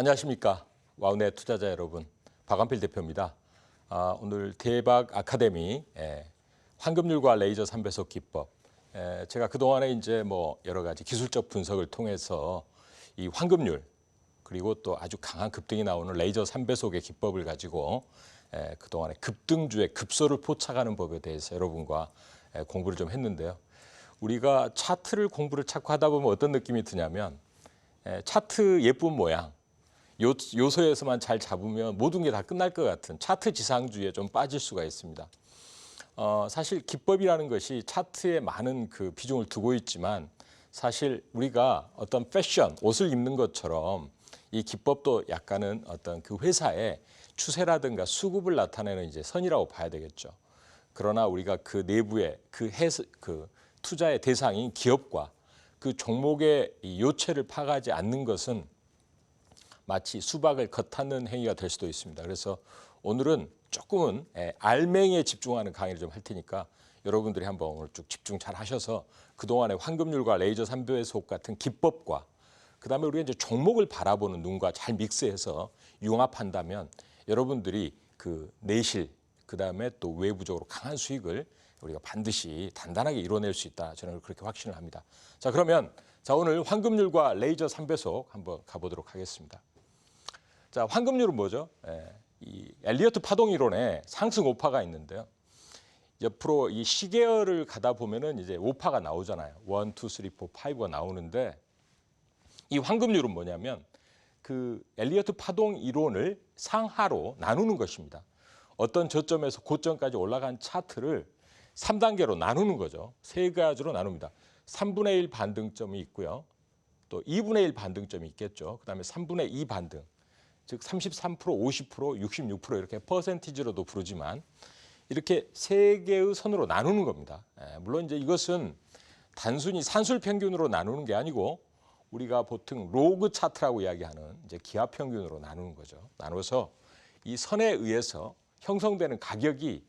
안녕하십니까 와우넷 투자자 여러분 박한필 대표입니다. 아, 오늘 대박 아카데미 예, 황금률과 레이저 3배속 기법 예, 제가 그 동안에 이제 뭐 여러 가지 기술적 분석을 통해서 이 황금률 그리고 또 아주 강한 급등이 나오는 레이저 3배속의 기법을 가지고 예, 그 동안에 급등주의 급소를 포착하는 법에 대해서 여러분과 예, 공부를 좀 했는데요. 우리가 차트를 공부를 자꾸 하다 보면 어떤 느낌이 드냐면 예, 차트 예쁜 모양 요, 요소에서만 잘 잡으면 모든 게 다 끝날 것 같은 차트 지상주의에 좀 빠질 수가 있습니다. 어, 사실 기법이라는 것이 차트에 많은 그 비중을 두고 있지만 사실 우리가 어떤 패션, 옷을 입는 것처럼 이 기법도 약간은 어떤 그 회사의 추세라든가 수급을 나타내는 이제 선이라고 봐야 되겠죠. 그러나 우리가 그 내부의 그그 투자의 대상인 기업과 그 종목의 이 요체를 파악하지 않는 것은 마치 수박을 겉핥는 행위가 될 수도 있습니다. 그래서 오늘은 조금은 예, 알맹이에 집중하는 강의를 좀 할 테니까 여러분들이 한번 오늘 쭉 집중 잘 하셔서 그동안의 황금률과 레이저 3배속 같은 기법과 그다음에 우리가 이제 종목을 바라보는 눈과 잘 믹스해서 융합한다면 여러분들이 그 내실 그다음에 또 외부적으로 강한 수익을 우리가 반드시 단단하게 이뤄낼 수 있다. 저는 그렇게 확신을 합니다. 자, 그러면 자, 오늘 황금률과 레이저 3배속 한번 가보도록 하겠습니다. 자, 황금률은 뭐죠? 예, 이 엘리어트 파동 이론에 상승 오파가 있는데요. 옆으로 이 시계열을 가다 보면은 이제 오파가 나오잖아요. 1, 2, 3, 4, 5가 나오는데 이 황금률은 뭐냐면 그 엘리어트 파동 이론을 상하로 나누는 것입니다. 어떤 저점에서 고점까지 올라간 차트를 3단계로 나누는 거죠. 세 가지로 나눕니다. 3분의 1 반등점이 있고요. 또 2분의 1 반등점이 있겠죠. 그다음에 3분의 2 반등. 즉 33%, 50%, 66% 이렇게 퍼센티지로도 부르지만 이렇게 세 개의 선으로 나누는 겁니다. 예, 물론 이제 이것은 단순히 산술 평균으로 나누는 게 아니고 우리가 보통 로그 차트라고 이야기하는 이제 기하 평균으로 나누는 거죠. 나눠서 이 선에 의해서 형성되는 가격이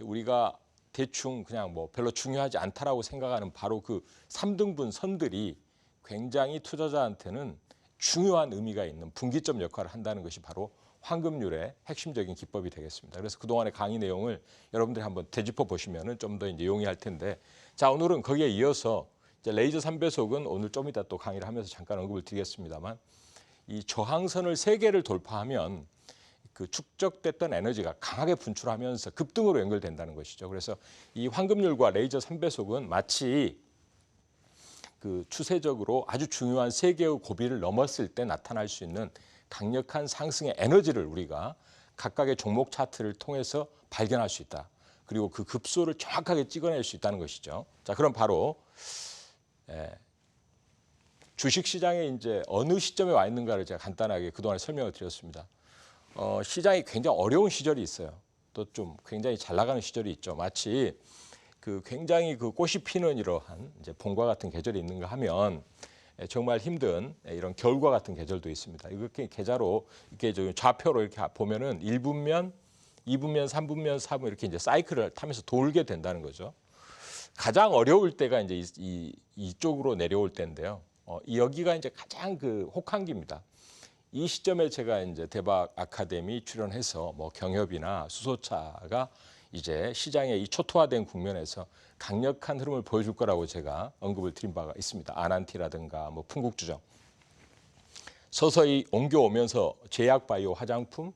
우리가 대충 그냥 뭐 별로 중요하지 않다라고 생각하는 바로 그 3등분 선들이 굉장히 투자자한테는 중요한 의미가 있는 분기점 역할을 한다는 것이 바로 황금률의 핵심적인 기법이 되겠습니다. 그래서 그동안의 강의 내용을 여러분들이 한번 되짚어 보시면은 좀더 이제 용이할 텐데 자, 오늘은 거기에 이어서 이제 레이저 3배속은 오늘 좀 이따 또 강의를 하면서 잠깐 언급을 드리겠습니다만 이 저항선을 세 개를 돌파하면 그 축적됐던 에너지가 강하게 분출하면서 급등으로 연결된다는 것이죠. 그래서 이 황금률과 레이저 3배속은 마치 그 추세적으로 아주 중요한 세 개의 고비를 넘었을 때 나타날 수 있는 강력한 상승의 에너지를 우리가 각각의 종목 차트를 통해서 발견할 수 있다. 그리고 그 급소를 정확하게 찍어낼 수 있다는 것이죠. 자, 그럼 바로 예, 주식 시장에 이제 어느 시점에 와 있는가를 제가 간단하게 그동안 설명을 드렸습니다. 어, 시장이 굉장히 어려운 시절이 있어요. 또 좀 굉장히 잘 나가는 시절이 있죠. 마치 그 굉장히 그 꽃이 피는 이러한 이제 봄과 같은 계절이 있는가 하면 예, 정말 힘든 예, 이런 겨울과 같은 계절도 있습니다. 이렇게 계좌로 이렇게 저 좌표로 이렇게 보면은 1분면, 2분면, 3분면, 4분 이렇게 이제 사이클을 타면서 돌게 된다는 거죠. 가장 어려울 때가 이제 이, 이 이 쪽으로 내려올 때인데요. 어, 여기가 이제 가장 그 혹한기입니다. 이 시점에 제가 이제 대박 아카데미 출연해서 뭐 경협이나 수소차가 이제 시장의 이 초토화된 국면에서 강력한 흐름을 보여줄 거라고 제가 언급을 드린 바가 있습니다. 아난티라든가 뭐 풍국주정. 서서히 옮겨오면서 제약바이오 화장품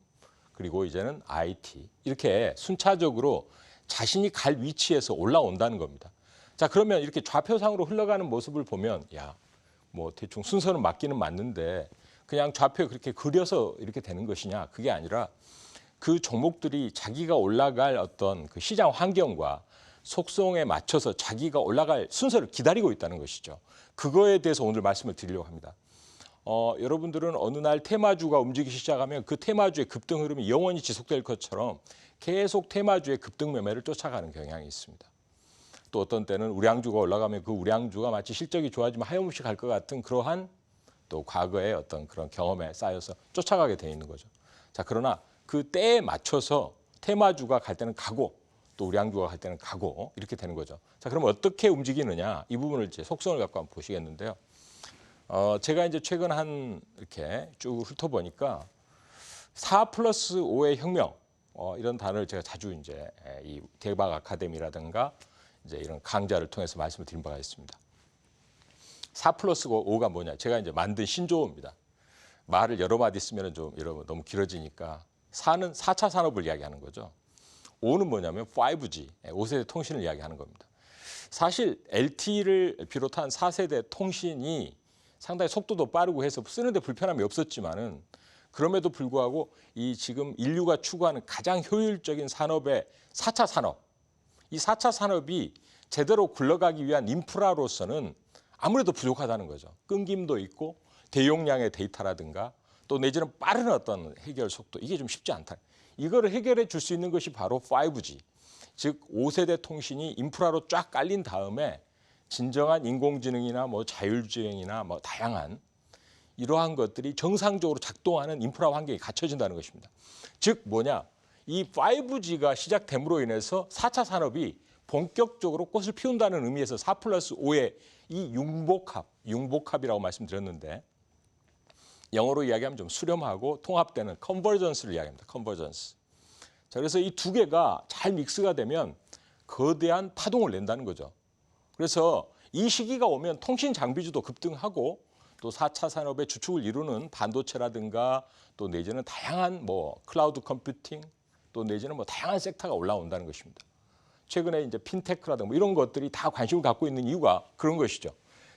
그리고 이제는 IT 이렇게 순차적으로 자신이 갈 위치에서 올라온다는 겁니다. 자 그러면 이렇게 좌표상으로 흘러가는 모습을 보면 야 뭐 대충 순서는 맞기는 맞는데 그냥 좌표에 그렇게 그려서 이렇게 되는 것이냐 그게 아니라 그 종목들이 자기가 올라갈 어떤 그 시장 환경과 속성에 맞춰서 자기가 올라갈 순서를 기다리고 있다는 것이죠. 그거에 대해서 오늘 말씀을 드리려고 합니다. 어, 여러분들은 어느 날 테마주가 움직이기 시작하면 그 테마주의 급등 흐름이 영원히 지속될 것처럼 계속 테마주의 급등 매매를 쫓아가는 경향이 있습니다. 또 어떤 때는 우량주가 올라가면 그 우량주가 마치 실적이 좋아지면 하염없이 갈 것 같은 그러한 또 과거의 어떤 그런 경험에 쌓여서 쫓아가게 돼 있는 거죠. 자, 그러나 그 때에 맞춰서 테마주가 갈 때는 가고 또 우량주가 갈 때는 가고 이렇게 되는 거죠. 자, 그럼 어떻게 움직이느냐 이 부분을 이제 속성을 갖고 한번 보시겠는데요. 어, 제가 이제 최근 한 이렇게 쭉 훑어보니까 4 플러스 5의 혁명 어, 이런 단어를 제가 자주 이제 에, 이 대박 아카데미라든가 이제 이런 강좌를 통해서 말씀을 드린 바가 있습니다. 4 플러스 5가 뭐냐? 제가 이제 만든 신조어입니다. 말을 여러 마디 쓰면 좀 여러분 너무 길어지니까 4는 4차 산업을 이야기하는 거죠. 5는 뭐냐면 5G, 5세대 통신을 이야기하는 겁니다. 사실 LTE를 비롯한 4세대 통신이 상당히 속도도 빠르고 해서 쓰는데 불편함이 없었지만은 그럼에도 불구하고 이 지금 인류가 추구하는 가장 효율적인 산업의 4차 산업, 이 4차 산업이 제대로 굴러가기 위한 인프라로서는 아무래도 부족하다는 거죠. 끊김도 있고 대용량의 데이터라든가 또 내지는 빠른 어떤 해결 속도 이게 좀 쉽지 않다. 이거를 해결해 줄 수 있는 것이 바로 5G. 즉 5세대 통신이 인프라로 쫙 깔린 다음에 진정한 인공지능이나 뭐 자율주행이나 뭐 다양한 이러한 것들이 정상적으로 작동하는 인프라 환경이 갖춰진다는 것입니다. 즉 뭐냐? 이 5G가 시작됨으로 인해서 4차 산업이 본격적으로 꽃을 피운다는 의미에서 4 플러스 5의 이 융복합, 융복합이라고 말씀드렸는데 영어로 이야기하면 좀 수렴하고 통합되는 컨버전스를 이야기합니다. 컨버전스. 자, 그래서 이 두 개가 잘 믹스가 되면 거대한 파동을 낸다는 거죠. 그래서 이 시기가 오면 통신 장비주도 급등하고 또 4차 산업의 주축을 이루는 반도체라든가 또 내지는 다양한 뭐 클라우드 컴퓨팅 또 내지는 뭐 다양한 섹터가 올라온다는 것입니다. 최근에 이제 핀테크라든가 뭐 이런 것들이 다 관심을 갖고 있는 이유가 그런 것이죠.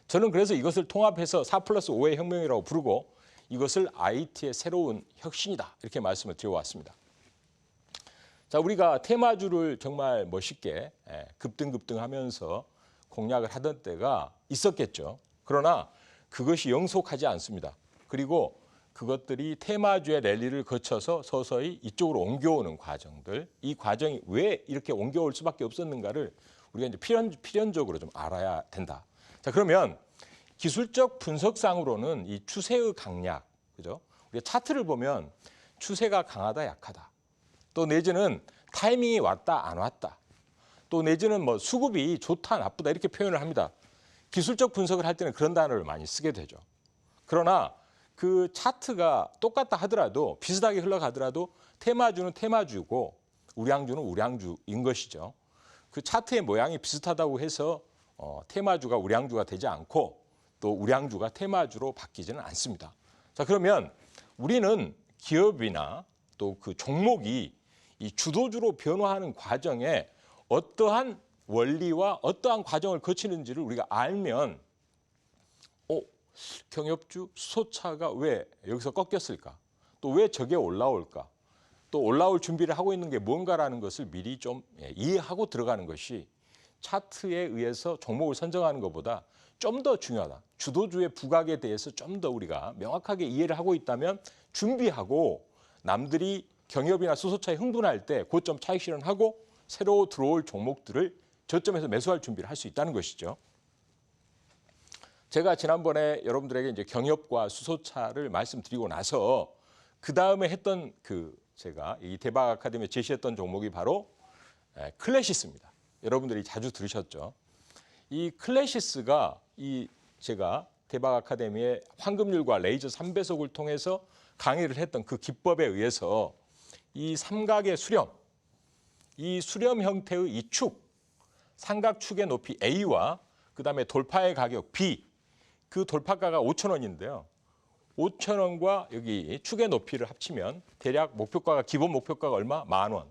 저는 그래서 이것을 통합해서 4 플러스 5의 혁명이라고 부르고 이것을 IT의 새로운 혁신이다 이렇게 말씀을 드려왔습니다. 자, 우리가 테마주를 정말 멋있게 예, 급등급등하면서 공략을 하던 때가 있었겠죠. 그러나 그것이 영속하지 않습니다. 그리고 그것들이 테마주의 랠리를 거쳐서 서서히 이쪽으로 옮겨오는 과정들, 이 과정이 왜 이렇게 옮겨올 수밖에 없었는가를 우리가 이제 필연, 필연적으로 좀 알아야 된다. 자, 그러면 기술적 분석상으로는 이 추세의 강약, 그죠? 우리가 차트를 보면 추세가 강하다, 약하다. 또 내지는 타이밍이 왔다, 안 왔다. 또 내지는 뭐 수급이 좋다, 나쁘다 이렇게 표현을 합니다. 기술적 분석을 할 때는 그런 단어를 많이 쓰게 되죠. 그러나 그 차트가 똑같다 하더라도 비슷하게 흘러가더라도 테마주는 테마주고 우량주는 우량주인 것이죠. 그 차트의 모양이 비슷하다고 해서 어, 테마주가 우량주가 되지 않고 또 우량주가 테마주로 바뀌지는 않습니다. 자 그러면 우리는 기업이나 또 그 종목이 이 주도주로 변화하는 과정에 어떠한 원리와 어떠한 과정을 거치는지를 우리가 알면 어, 경협주 수소차가 왜 여기서 꺾였을까? 또 왜 저게 올라올까? 또 올라올 준비를 하고 있는 게 뭔가라는 것을 미리 좀 예, 이해하고 들어가는 것이 차트에 의해서 종목을 선정하는 것보다 좀 더 중요하다. 주도주의 부각에 대해서 좀 더 우리가 명확하게 이해를 하고 있다면 준비하고 남들이 경협이나 수소차에 흥분할 때 고점 차익 실현하고 새로 들어올 종목들을 저점에서 매수할 준비를 할 수 있다는 것이죠. 제가 지난번에 여러분들에게 이제 경협과 수소차를 말씀드리고 나서 그 다음에 했던 그 제가 이 대박 아카데미에 제시했던 종목이 바로 에, 클래시스입니다. 여러분들이 자주 들으셨죠. 이 클래시스가 이 제가 대박 아카데미의 황금률과 레이저 3배속을 통해서 강의를 했던 그 기법에 의해서 이 삼각의 수렴, 이 수렴 형태의 이 축, 삼각축의 높이 A와 그다음에 돌파의 가격 B, 그 돌파가가 5천 원인데요. 5천 원과 여기 축의 높이를 합치면 대략 목표가가 기본 목표가가 얼마? 만 원.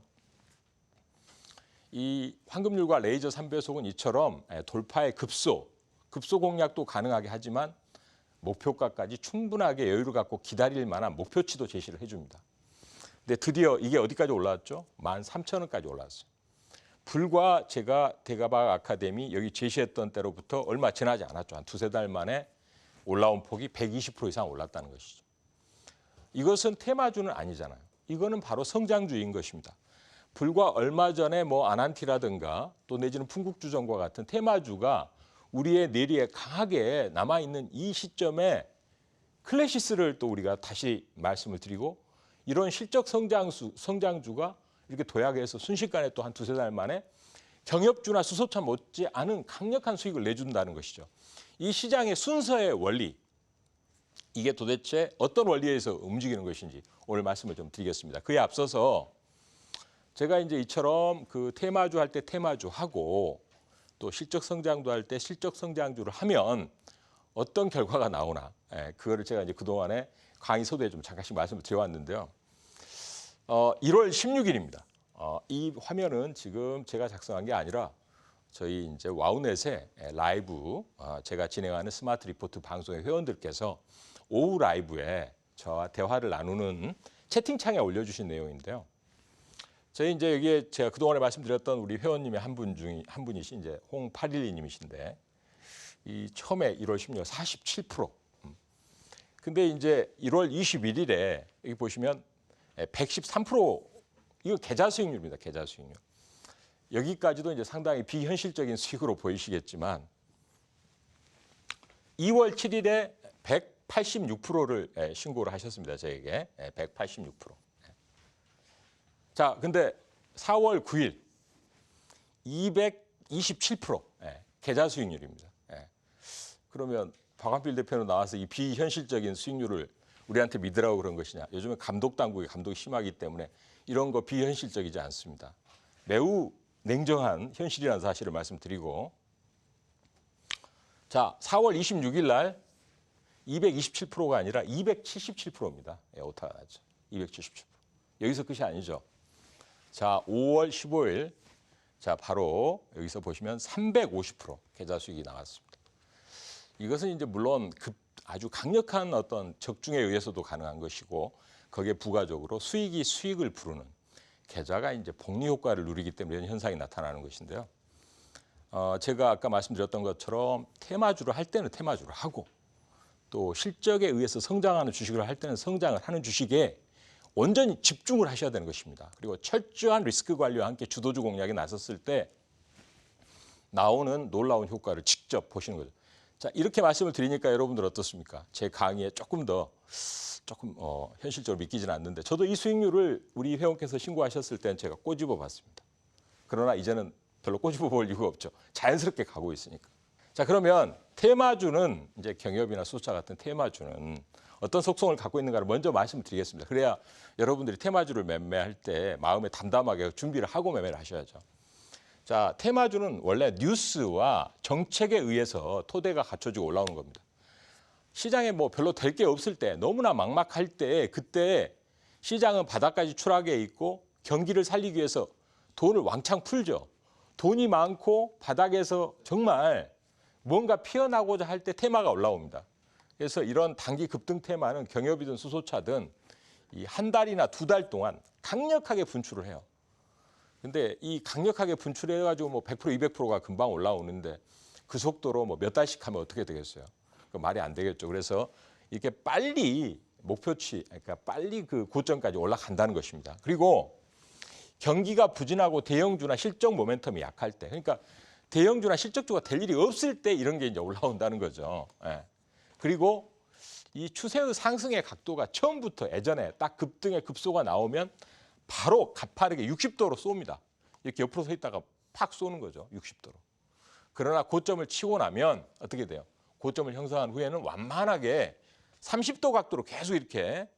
이 황금률과 레이저 3배속은 이처럼 예, 돌파의 급소, 급소 공략도 가능하게 하지만 목표가까지 충분하게 여유를 갖고 기다릴 만한 목표치도 제시를 해줍니다. 근데 드디어 이게 어디까지 올라왔죠? 13,000원까지 올라왔어요. 불과 제가 대가박 아카데미 여기 제시했던 때로부터 얼마 지나지 않았죠. 한 두세 달 만에 올라온 폭이 120% 이상 올랐다는 것이죠. 이것은 테마주는 아니잖아요. 이거는 바로 성장주인 것입니다. 불과 얼마 전에 뭐 아난티라든가 또 내지는 풍국주정과 같은 테마주가 우리의 내리에 강하게 남아 있는 이 시점에 클래시스를 또 우리가 다시 말씀을 드리고 이런 실적 성장수 성장주가 이렇게 도약해서 순식간에 또 한 두세 달 만에 경협주나 수소차 못지 않은 강력한 수익을 내준다는 것이죠. 이 시장의 순서의 원리, 이게 도대체 어떤 원리에서 움직이는 것인지 오늘 말씀을 좀 드리겠습니다. 그에 앞서서 제가 이제 이처럼 그 테마주 할 때 테마주 하고 또 실적 성장도 할 때 실적 성장주를 하면 어떤 결과가 나오나 예, 그거를 제가 이제 그동안에 강의 소도에 좀 잠깐씩 말씀을 드려왔는데요. 어, 1월 16일입니다. 어, 이 화면은 지금 제가 작성한 게 아니라 저희 이제 와우넷의 라이브 어, 제가 진행하는 스마트 리포트 방송의 회원들께서 오후 라이브에 저와 대화를 나누는 채팅창에 올려주신 내용인데요. 저희 이제 여기에 제가 그동안에 말씀드렸던 우리 회원님의 한 분 중에 한 분이신 이제 홍812 님이신데 이 처음에 1월 16일 47%. 음. 근데 이제 1월 21일에 여기 보시면 113% 이거 계좌 수익률입니다. 계좌 수익률. 여기까지도 이제 상당히 비현실적인 수익으로 보이시겠지만 2월 7일에 186%를 예, 신고를 하셨습니다. 저에게 186%. 자, 근데 4월 9일 227% 예, 계좌 수익률입니다. 예. 그러면 박한필 대표는 나와서 이 비현실적인 수익률을 우리한테 믿으라고 그런 것이냐? 요즘에 감독 당국이 감독이 심하기 때문에 이런 거 비현실적이지 않습니다. 매우 냉정한 현실이라는 사실을 말씀드리고 자, 4월 26일 날 227%가 아니라 277%입니다. 예, 오타가 나죠. 277%. 여기서 끝이 아니죠. 자, 5월 15일 자, 바로 여기서 보시면 350% 계좌 수익이 나왔습니다. 이것은 이제 물론 급 아주 강력한 어떤 적중에 의해서도 가능한 것이고 거기에 부가적으로 수익이 수익을 부르는 계좌가 이제 복리 효과를 누리기 때문에 이런 현상이 나타나는 것인데요. 어, 제가 아까 말씀드렸던 것처럼 테마주를 할 때는 테마주를 하고 또 실적에 의해서 성장하는 주식을 할 때는 성장을 하는 주식에 온전히 집중을 하셔야 되는 것입니다. 그리고 철저한 리스크 관리와 함께 주도주 공략에 나섰을 때 나오는 놀라운 효과를 직접 보시는 거죠. 자 이렇게 말씀을 드리니까 여러분들 어떻습니까? 제 강의에 조금 더 조금 어, 현실적으로 믿기지는 않는데 저도 이 수익률을 우리 회원께서 신고하셨을 때는 제가 꼬집어 봤습니다. 그러나 이제는 별로 꼬집어 볼 이유가 없죠. 자연스럽게 가고 있으니까. 자 그러면 테마주는 이제 경협이나 수소차 같은 테마주는 어떤 속성을 갖고 있는가를 먼저 말씀을 드리겠습니다. 그래야 여러분들이 테마주를 매매할 때 마음에 담담하게 준비를 하고 매매를 하셔야죠. 자, 테마주는 원래 뉴스와 정책에 의해서 토대가 갖춰지고 올라오는 겁니다. 시장에 뭐 별로 될 게 없을 때 너무나 막막할 때 그때 시장은 바닥까지 추락해 있고 경기를 살리기 위해서 돈을 왕창 풀죠. 돈이 많고 바닥에서 정말 뭔가 피어나고자 할 때 테마가 올라옵니다. 그래서 이런 단기 급등 테마는 경협이든 수소차든 이 한 달이나 두 달 동안 강력하게 분출을 해요. 근데 이 강력하게 분출해 가지고 뭐 100% 200%가 금방 올라오는데 그 속도로 뭐 몇 달씩 하면 어떻게 되겠어요? 그 말이 안 되겠죠. 그래서 이렇게 빨리 목표치 그러니까 빨리 그 고점까지 올라간다는 것입니다. 그리고 경기가 부진하고 대형주나 실적 모멘텀이 약할 때 그러니까 대형주나 실적주가 될 일이 없을 때 이런 게 이제 올라온다는 거죠. 예. 그리고 이 추세의 상승의 각도가 처음부터 예전에 딱 급등의 급소가 나오면 바로 가파르게 60도로 쏩니다. 이렇게 옆으로 서 있다가 팍 쏘는 거죠. 60도로. 그러나 고점을 치고 나면 어떻게 돼요? 고점을 형성한 후에는 완만하게 30도 각도로 계속 이렇게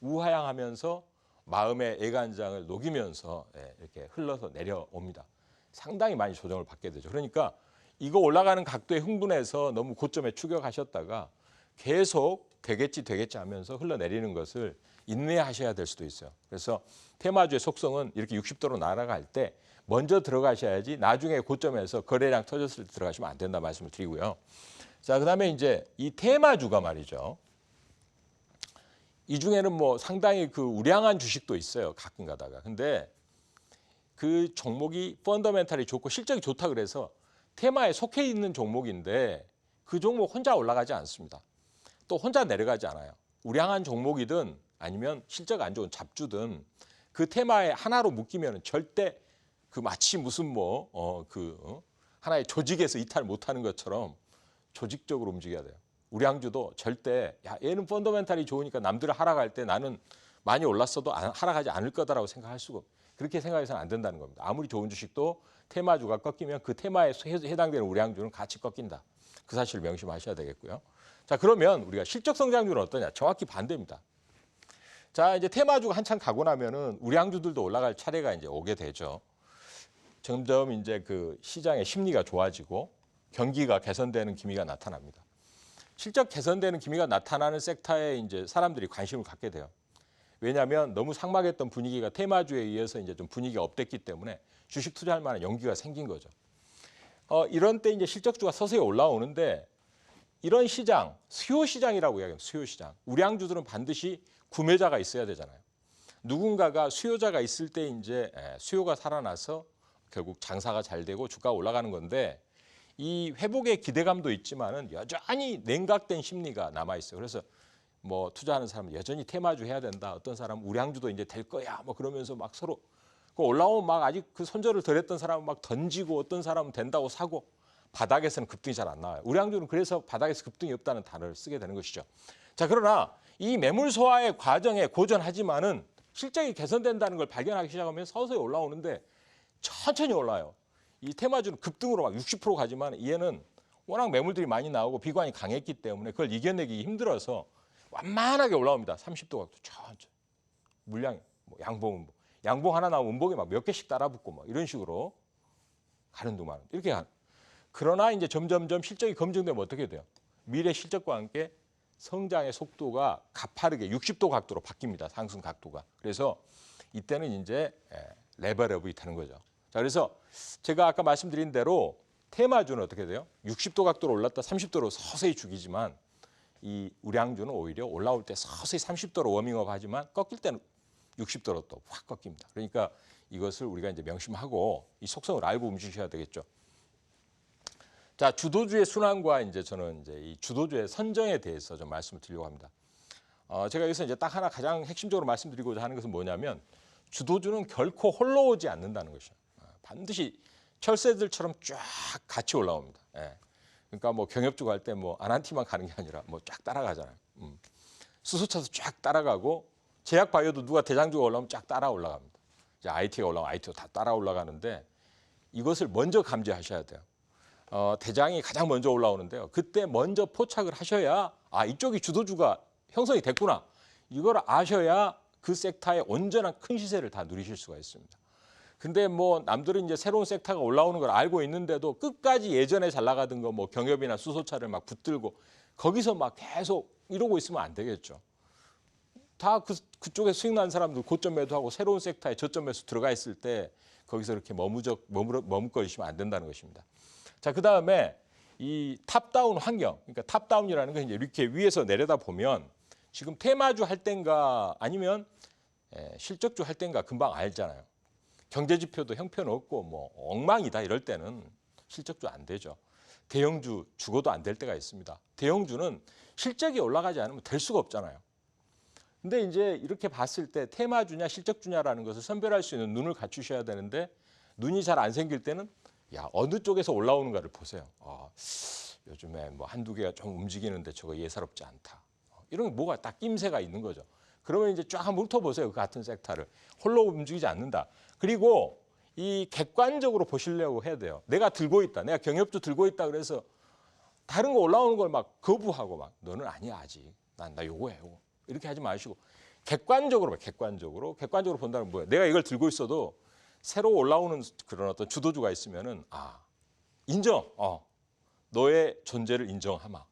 우하향하면서 마음의 애간장을 녹이면서 예, 이렇게 흘러서 내려옵니다. 상당히 많이 조정을 받게 되죠. 그러니까 이거 올라가는 각도에 흥분해서 너무 고점에 추격하셨다가 계속 되겠지 되겠지 하면서 흘러내리는 것을 인내하셔야 될 수도 있어요. 그래서 테마주의 속성은 이렇게 60도로 날아갈 때 먼저 들어가셔야지 나중에 고점에서 거래량 터졌을 때 들어가시면 안 된다 말씀을 드리고요. 자, 그다음에 이제 이 테마주가 말이죠. 이 중에는 뭐 상당히 그 우량한 주식도 있어요. 가끔 가다가. 근데 그 종목이 펀더멘탈이 좋고 실적이 좋다 그래서 테마에 속해 있는 종목인데 그 종목 혼자 올라가지 않습니다. 또 혼자 내려가지 않아요. 우량한 종목이든 아니면 실적 안 좋은 잡주든 그 테마에 하나로 묶이면 절대 그 마치 무슨 뭐 어? 하나의 조직에서 이탈 못하는 것처럼 조직적으로 움직여야 돼요. 우량주도 절대 야 얘는 펀더멘탈이 좋으니까 남들 하락할 때 나는 많이 올랐어도 안- 하락하지 않을 거다라고 생각할 수가 없- 그렇게 생각해서는 안 된다는 겁니다. 아무리 좋은 주식도 테마주가 꺾이면 그 테마에 해- 해당되는 우량주는 같이 꺾인다. 그 사실을 명심하셔야 되겠고요. 자, 그러면 우리가 실적 성장률은 어떠냐? 정확히 반대입니다. 자, 이제 테마주가 한참 가고 나면은 우량주들도 올라갈 차례가 이제 오게 되죠. 점점 이제 그 시장의 심리가 좋아지고 경기가 개선되는 기미가 나타납니다. 실적 개선되는 기미가 나타나는 섹터에 이제 사람들이 관심을 갖게 돼요. 왜냐하면 너무 상막했던 분위기가 테마주에 의해서 이제 좀 분위기가 업됐기 때문에 주식 투자할 만한 용기가 생긴 거죠. 어, 이런 때 이제 실적주가 서서히 올라오는데 이런 시장, 수요 시장이라고 이야기해요. 수요 시장. 우량주들은 반드시 구매자가 있어야 되잖아요. 누군가가 수요자가 있을 때 이제 예, 수요가 살아나서 결국 장사가 잘 되고 주가가 올라가는 건데 이 회복의 기대감도 있지만은 여전히 냉각된 심리가 남아 있어요. 그래서 뭐 투자하는 사람은 여전히 테마주 해야 된다. 어떤 사람은 우량주도 이제 될 거야. 뭐 그러면서 막 서로 그 올라오면 막 아직 그 손절을 덜 했던 사람은 막 던지고 어떤 사람은 된다고 사고 바닥에서는 급등이 잘 안 나와요. 우량주는 그래서 바닥에서 급등이 없다는 단어를 쓰게 되는 것이죠. 자, 그러나 이 매물 소화의 과정에 고전하지만은 실적이 개선된다는 걸 발견하기 시작하면 서서히 올라오는데 천천히 올라요. 이 테마주는 급등으로 막 60% 가지만 얘는 워낙 매물들이 많이 나오고 비관이 강했기 때문에 그걸 이겨내기 힘들어서 완만하게 올라옵니다. 30도 각도 천천히. 물량이 뭐 양봉은 뭐 양봉 하나 나오면 음봉이 막 몇 개씩 따라붙고 뭐 이런 식으로 가는 동안 이렇게 가. 그러나 이제 점점점 실적이 검증되면 어떻게 돼요? 미래 실적과 함께 성장의 속도가 가파르게 60도 각도로 바뀝니다. 상승 각도가. 그래서 이때는 이제 예, 레벨업이 되는 거죠. 자, 그래서 제가 아까 말씀드린 대로 테마주는 어떻게 돼요? 60도 각도로 올랐다 30도로 서서히 죽이지만 이 우량주는 오히려 올라올 때 서서히 30도로 워밍업 하지만 꺾일 때는 60도로 또 확 꺾입니다. 그러니까 이것을 우리가 이제 명심하고 이 속성을 알고 움직이셔야 되겠죠. 자, 주도주의 순환과 이제 저는 이제 이 주도주의 선정에 대해서 좀 말씀을 드리려고 합니다. 어, 제가 여기서 이제 딱 하나 가장 핵심적으로 말씀드리고자 하는 것은 뭐냐면 주도주는 결코 홀로 오지 않는다는 것이죠. 어, 반드시 철새들처럼 쫙 같이 올라옵니다. 예. 그러니까 뭐 경협주 갈 때뭐 아난티만 가는 게 아니라 뭐 쫙 따라가잖아요. 음. 수소차도 쫙 따라가고 제약 바이오도 누가 대장주가 올라오면 쫙 따라 올라갑니다. 이제 IT가 올라오면 IT도 다 따라 올라가는데 이것을 먼저 감지하셔야 돼요. 어, 대장이 가장 먼저 올라오는데요. 그때 먼저 포착을 하셔야 아 이쪽이 주도주가 형성이 됐구나. 이걸 아셔야 그 섹터의 온전한 큰 시세를 다 누리실 수가 있습니다. 근데 뭐 남들은 이제 새로운 섹터가 올라오는 걸 알고 있는데도 끝까지 예전에 잘 나가던 거 뭐 경협이나 수소차를 막 붙들고 거기서 막 계속 이러고 있으면 안 되겠죠. 다 그, 그쪽에 수익 난 사람들 고점 매도하고 새로운 섹터에 저점 매수 들어가 있을 때 거기서 이렇게 머무적 머무러 머뭇거리시면 안 된다는 것입니다. 자, 그 다음에 이 탑다운 환경, 그러니까 탑다운이라는 건 이제 이렇게 위에서 내려다 보면 지금 테마주 할 땐가 아니면 에, 실적주 할 땐가 금방 알잖아요. 경제 지표도 형편없고 뭐 엉망이다 이럴 때는 실적주 안 되죠. 대형주 죽어도 안 될 때가 있습니다. 대형주는 실적이 올라가지 않으면 될 수가 없잖아요. 근데 이제 이렇게 봤을 때 테마주냐 실적주냐라는 것을 선별할 수 있는 눈을 갖추셔야 되는데 눈이 잘 안 생길 때는 야 어느 쪽에서 올라오는가를 보세요. 아, 요즘에 뭐 한두 개가 좀 움직이는데 저거 예사롭지 않다. 어, 이런 뭐가 딱 낌새가 있는 거죠. 그러면 이제 쫙 한번 훑어보세요. 그 같은 섹터를 홀로 움직이지 않는다. 그리고 이 객관적으로 보시려고 해야 돼요. 내가 들고 있다. 내가 경협주 들고 있다. 그래서 다른 거 올라오는 걸 막 거부하고 막 너는 아니야 아직. 난나 요거 해 요거. 이렇게 하지 마시고 객관적으로 봐. 객관적으로 객관적으로 본다는 뭐야? 내가 이걸 들고 있어도 새로 올라오는 그런 어떤 주도주가 있으면은 아 인정. 어 너의 존재를 인정하마.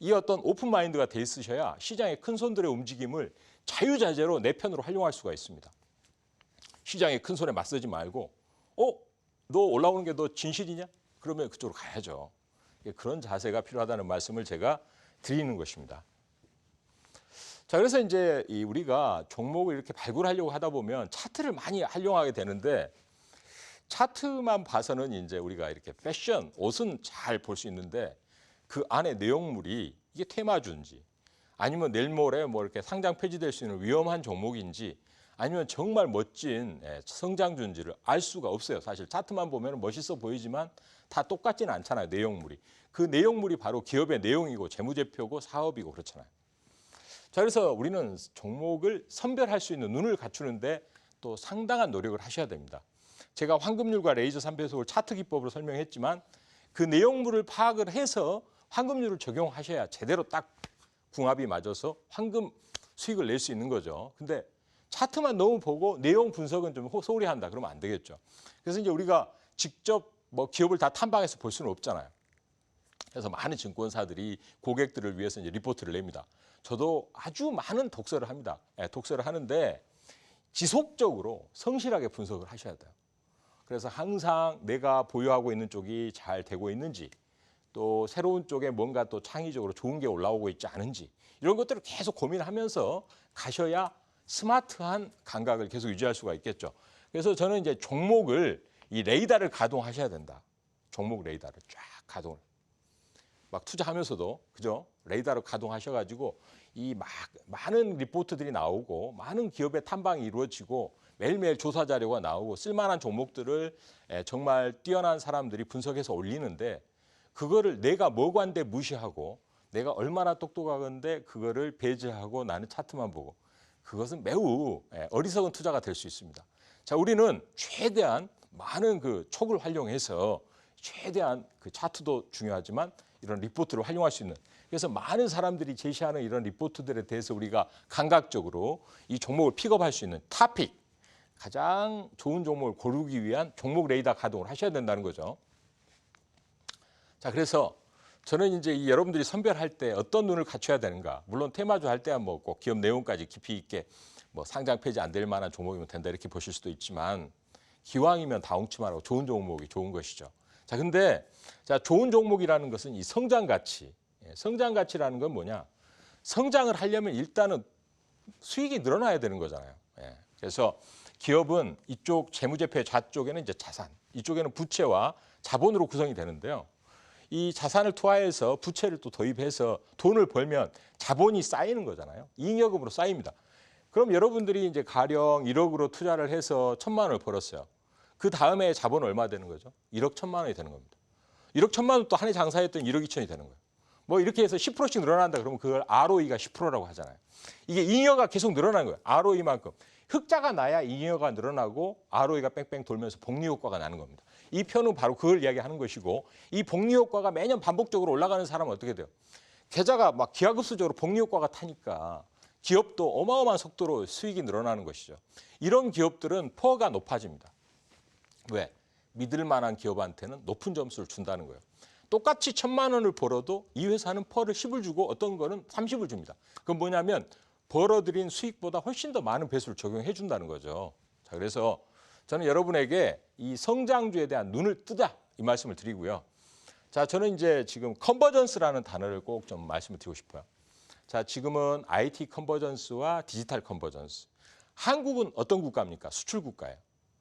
이 어떤 오픈 마인드가 돼 있으셔야 시장의 큰 손들의 움직임을 자유자재로 내 편으로 활용할 수가 있습니다. 시장의 큰 손에 맞서지 말고 어? 너 올라오는 게 너 진실이냐? 그러면 그쪽으로 가야죠. 그런 자세가 필요하다는 말씀을 제가 드리는 것입니다. 자, 그래서 이제 이 우리가 종목을 이렇게 발굴하려고 하다 보면 차트를 많이 활용하게 되는데 차트만 봐서는 이제 우리가 이렇게 패션, 옷은 잘 볼 수 있는데 그 안에 내용물이 이게 테마주인지 아니면 내일 모레 뭐 이렇게 상장 폐지될 수 있는 위험한 종목인지 아니면 정말 멋진 예, 성장주인지를 알 수가 없어요. 사실 차트만 보면 멋있어 보이지만 다 똑같지는 않잖아요. 내용물이. 그 내용물이 바로 기업의 내용이고 재무제표고 사업이고 그렇잖아요. 자, 그래서 우리는 종목을 선별할 수 있는 눈을 갖추는데 또 상당한 노력을 하셔야 됩니다. 제가 황금률과 레이저 3배속을 차트 기법으로 설명했지만 그 내용물을 파악을 해서 황금률을 적용하셔야 제대로 딱 궁합이 맞아서 황금 수익을 낼 수 있는 거죠. 근데 차트만 너무 보고 내용 분석은 좀 호- 소홀히 한다 그러면 안 되겠죠. 그래서 이제 우리가 직접 뭐 기업을 다 탐방해서 볼 수는 없잖아요. 그래서 많은 증권사들이 고객들을 위해서 이제 리포트를 냅니다. 저도 아주 많은 독서를 합니다. 예, 독서를 하는데 지속적으로 성실하게 분석을 하셔야 돼요. 그래서 항상 내가 보유하고 있는 쪽이 잘 되고 있는지 또 새로운 쪽에 뭔가 또 창의적으로 좋은 게 올라오고 있지 않은지 이런 것들을 계속 고민하면서 가셔야 스마트한 감각을 계속 유지할 수가 있겠죠. 그래서 저는 이제 종목을 이 레이더를 가동하셔야 된다. 종목 레이더를 쫙 가동을 막 투자하면서도 그죠? 레이더를 가동하셔가지고 이 막 많은 리포트들이 나오고 많은 기업의 탐방이 이루어지고 매일매일 조사 자료가 나오고 쓸만한 종목들을 에, 정말 뛰어난 사람들이 분석해서 올리는데 그거를 내가 뭐관대 무시하고 내가 얼마나 똑똑하건데 그거를 배제하고 나는 차트만 보고 그것은 매우 예, 어리석은 투자가 될 수 있습니다. 자, 우리는 최대한 많은 그 촉을 활용해서 최대한 그 차트도 중요하지만 이런 리포트를 활용할 수 있는 그래서 많은 사람들이 제시하는 이런 리포트들에 대해서 우리가 감각적으로 이 종목을 픽업할 수 있는 타픽 가장 좋은 종목을 고르기 위한 종목 레이더 가동을 하셔야 된다는 거죠. 자, 그래서 저는 이제 이 여러분들이 선별할 때 어떤 눈을 갖춰야 되는가. 물론 테마주 할 때야 뭐꼭 기업 내용까지 깊이 있게 뭐 상장 폐지 안 될 만한 종목이면 된다 이렇게 보실 수도 있지만 기왕이면 다홍치 말고 좋은 종목이 좋은 것이죠. 자, 근데 자, 좋은 종목이라는 것은 이 성장 가치. 예, 성장 가치라는 건 뭐냐? 성장을 하려면 일단은 수익이 늘어나야 되는 거잖아요. 예. 그래서 기업은 이쪽 재무제표의 좌쪽에는 이제 자산, 이쪽에는 부채와 자본으로 구성이 되는데요. 이 자산을 투하해서 부채를 또 도입해서 돈을 벌면 자본이 쌓이는 거잖아요. 잉여금으로 쌓입니다. 그럼 여러분들이 이제 가령 1억으로 투자를 해서 천만 원을 벌었어요. 그 다음에 자본은 얼마 되는 거죠? 1억 천만 원이 되는 겁니다. 1억 천만 원 또 한 해 장사했던 1억 2천이 되는 거예요. 뭐 이렇게 해서 10%씩 늘어난다 그러면 그걸 ROE가 10%라고 하잖아요. 이게 잉여가 계속 늘어나는 거예요. ROE만큼. 흑자가 나야 잉여가 늘어나고 ROE가 뺑뺑 돌면서 복리 효과가 나는 겁니다. 이 편은 바로 그걸 이야기하는 것이고 이 복리 효과가 매년 반복적으로 올라가는 사람은 어떻게 돼요? 계좌가 막 기하급수적으로 복리 효과가 타니까 기업도 어마어마한 속도로 수익이 늘어나는 것이죠. 이런 기업들은 퍼가 높아집니다. 왜? 믿을 만한 기업한테는 높은 점수를 준다는 거예요. 똑같이 천만 원을 벌어도 이 회사는 퍼를 10을 주고 어떤 거는 30을 줍니다. 그건 뭐냐면 벌어들인 수익보다 훨씬 더 많은 배수를 적용해 준다는 거죠. 자, 그래서 저는 여러분에게 이 성장주에 대한 눈을 뜨자 이 말씀을 드리고요. 자, 저는 이제 지금 컨버전스라는 단어를 꼭 좀 말씀을 드리고 싶어요. 자, 지금은 IT 컨버전스와 디지털 컨버전스. 한국은 어떤 국가입니까? 수출 국가예요.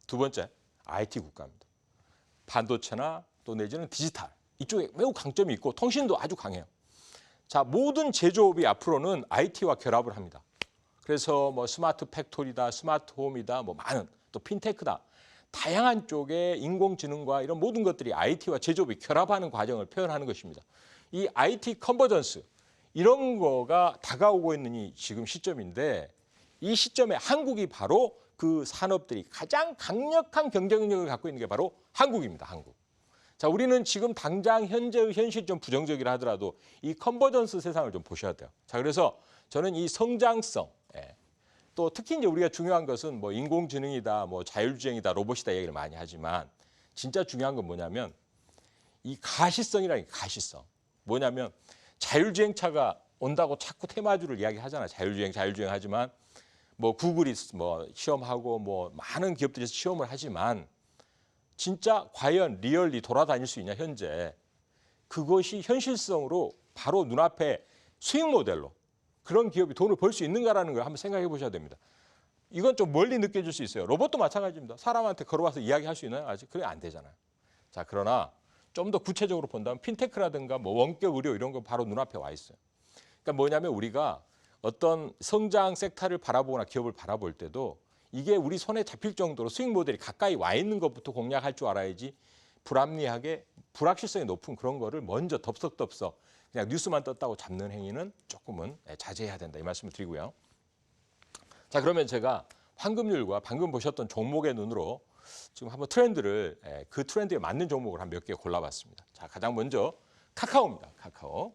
두 번째, IT 국가입니다. 반도체나 또 내지는 디지털 이쪽에 매우 강점이 있고 통신도 아주 강해요. 자, 모든 제조업이 앞으로는 IT와 결합을 합니다. 그래서 뭐 스마트 팩토리다, 스마트 홈이다, 뭐 많은 또 핀테크다. 다양한 쪽의 인공지능과 이런 모든 것들이 IT와 제조업이 결합하는 과정을 표현하는 것입니다. 이 IT 컨버전스 이런 거가 다가오고 있는 이 지금 시점인데 이 시점에 한국이 바로 그 산업들이 가장 강력한 경쟁력을 갖고 있는 게 바로 한국입니다. 한국. 자, 우리는 지금 당장 현재의 현실 좀 부정적이라 하더라도 이 컨버전스 세상을 좀 보셔야 돼요. 자, 그래서 저는 이 성장성, 예. 또 특히 이제 우리가 중요한 것은 뭐 인공지능이다, 뭐 자율주행이다, 로봇이다 얘기를 많이 하지만 진짜 중요한 건 뭐냐면 이 가시성이라는 게 가시성. 뭐냐면 자율주행차가 온다고 자꾸 테마주를 이야기하잖아요. 자율주행, 자율주행 하지만 뭐 구글이 뭐 시험하고 뭐 많은 기업들이 시험을 하지만 진짜 과연 리얼리 돌아다닐 수 있냐 현재 그것이 현실성으로 바로 눈앞에 수익 모델로 그런 기업이 돈을 벌 수 있는가라는 걸 한번 생각해 보셔야 됩니다. 이건 좀 멀리 느껴질 수 있어요. 로봇도 마찬가지입니다. 사람한테 걸어와서 이야기할 수 있나요? 아직 그게 안 되잖아요. 자 그러나 좀 더 구체적으로 본다면 핀테크라든가 뭐 원격 의료 이런 거 바로 눈앞에 와 있어요. 그러니까 뭐냐면 우리가 어떤 성장 섹터를 바라보거나 기업을 바라볼 때도 이게 우리 손에 잡힐 정도로 수익 모델이 가까이 와 있는 것부터 공략할 줄 알아야지 불합리하게 불확실성이 높은 그런 거를 먼저 덥석덥석 그냥 뉴스만 떴다고 잡는 행위는 조금은 예, 자제해야 된다 이 말씀을 드리고요. 자 그러면 제가 황금률과 방금 보셨던 종목의 눈으로 지금 한번 트렌드를 예, 그 트렌드에 맞는 종목을 한 몇 개 골라봤습니다. 자 가장 먼저 카카오입니다. 카카오.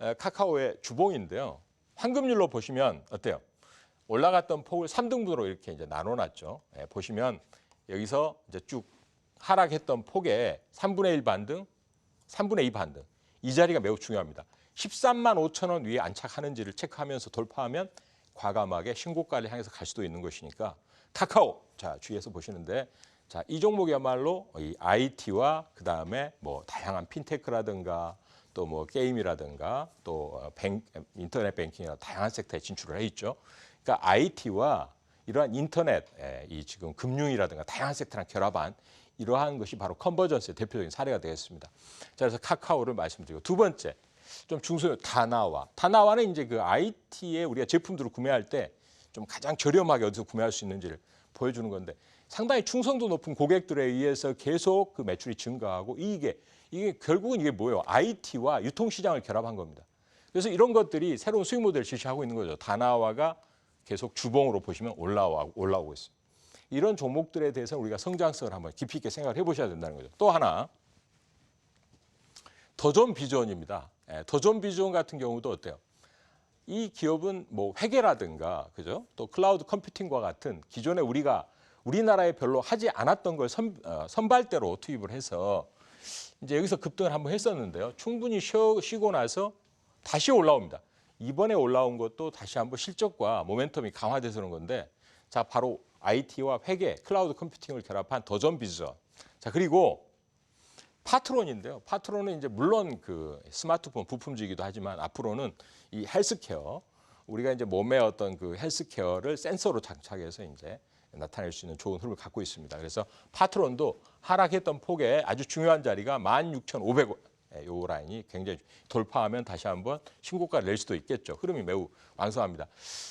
에, 카카오의 주봉인데요. 황금률로 보시면 어때요? 올라갔던 폭을 3등분으로 이렇게 이제 나눠놨죠. 예, 보시면 여기서 이제 쭉 하락했던 폭의 3분의 1 반등, 3분의 2 반등. 이 자리가 매우 중요합니다. 13만 5천 원 위에 안착하는지를 체크하면서 돌파하면 과감하게 신고가를 향해서 갈 수도 있는 것이니까 카카오 자 주의해서 보시는데 자 이 종목이야말로 이 IT와 그 다음에 뭐 다양한 핀테크라든가 또 뭐 게임이라든가 또 어, 뱅, 인터넷 뱅킹이나 다양한 섹터에 진출을 해 있죠. 그러니까 IT와 이러한 인터넷 예, 이 지금 금융이라든가 다양한 섹터랑 결합한 이러한 것이 바로 컨버전스의 대표적인 사례가 되겠습니다. 자, 그래서 카카오를 말씀드리고 두 번째 좀 중소형 다나와 다나와는 이제 그 IT에 우리가 제품들을 구매할 때 좀 가장 저렴하게 어디서 구매할 수 있는지를 보여주는 건데 상당히 충성도 높은 고객들에 의해서 계속 그 매출이 증가하고 이게 이게 결국은 이게 뭐예요? IT와 유통시장을 결합한 겁니다. 그래서 이런 것들이 새로운 수익 모델을 실시하고 있는 거죠. 다나와가 계속 주봉으로 보시면 올라와 올라오고 있습니다. 이런 종목들에 대해서 우리가 성장성을 한번 깊이 있게 생각을 해보셔야 된다는 거죠. 또 하나 더존 비전입니다. 예, 더존 비전 같은 경우도 어때요? 이 기업은 뭐 회계라든가 그죠? 또 클라우드 컴퓨팅과 같은 기존에 우리가 우리나라에 별로 하지 않았던 걸 선, 어, 선발대로 투입을 해서 이제 여기서 급등을 한번 했었는데요. 충분히 쉬어, 쉬고 나서 다시 올라옵니다. 이번에 올라온 것도 다시 한번 실적과 모멘텀이 강화돼서 그런 건데 자 바로 IT와 회계, 클라우드 컴퓨팅을 결합한 더전 비전. 자 그리고 파트론인데요. 파트론은 이제 물론 그 스마트폰 부품주이기도 하지만 앞으로는 이 헬스케어 우리가 이제 몸의 어떤 그 헬스케어를 센서로 장착해서 이제 나타낼 수 있는 좋은 흐름을 갖고 있습니다. 그래서 파트론도 하락했던 폭의 아주 중요한 자리가 16,500원. 예, 요 라인이 굉장히 돌파하면 다시 한번 신고가를 낼 수도 있겠죠. 흐름이 매우 왕성합니다.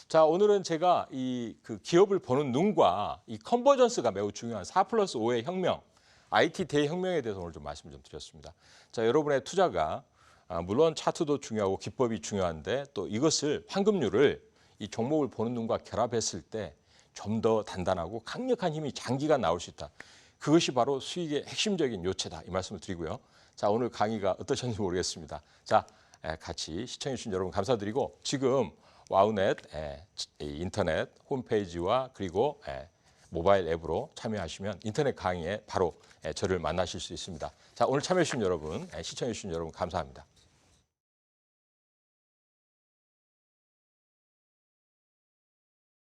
자, 오늘은 제가 이 그 기업을 보는 눈과 이 컨버전스가 매우 중요한 4 플러스 5의 혁명, IT 대혁명에 대해서 오늘 좀 말씀 좀 드렸습니다. 자, 여러분의 투자가 아, 물론 차트도 중요하고 기법이 중요한데 또 이것을 황금률을 이 종목을 보는 눈과 결합했을 때 좀 더 단단하고 강력한 힘이 장기간 나올 수 있다. 그것이 바로 수익의 핵심적인 요체다. 이 말씀을 드리고요. 자, 오늘 강의가 어떠셨는지 모르겠습니다. 자, 에, 같이 시청해 주신 여러분 감사드리고 지금 와우넷 인터넷 홈페이지와 그리고 에, 모바일 앱으로 참여하시면 인터넷 강의에 바로 에, 저를 만나실 수 있습니다. 자, 오늘 참여해 주신 여러분, 에, 시청해 주신 여러분 감사합니다.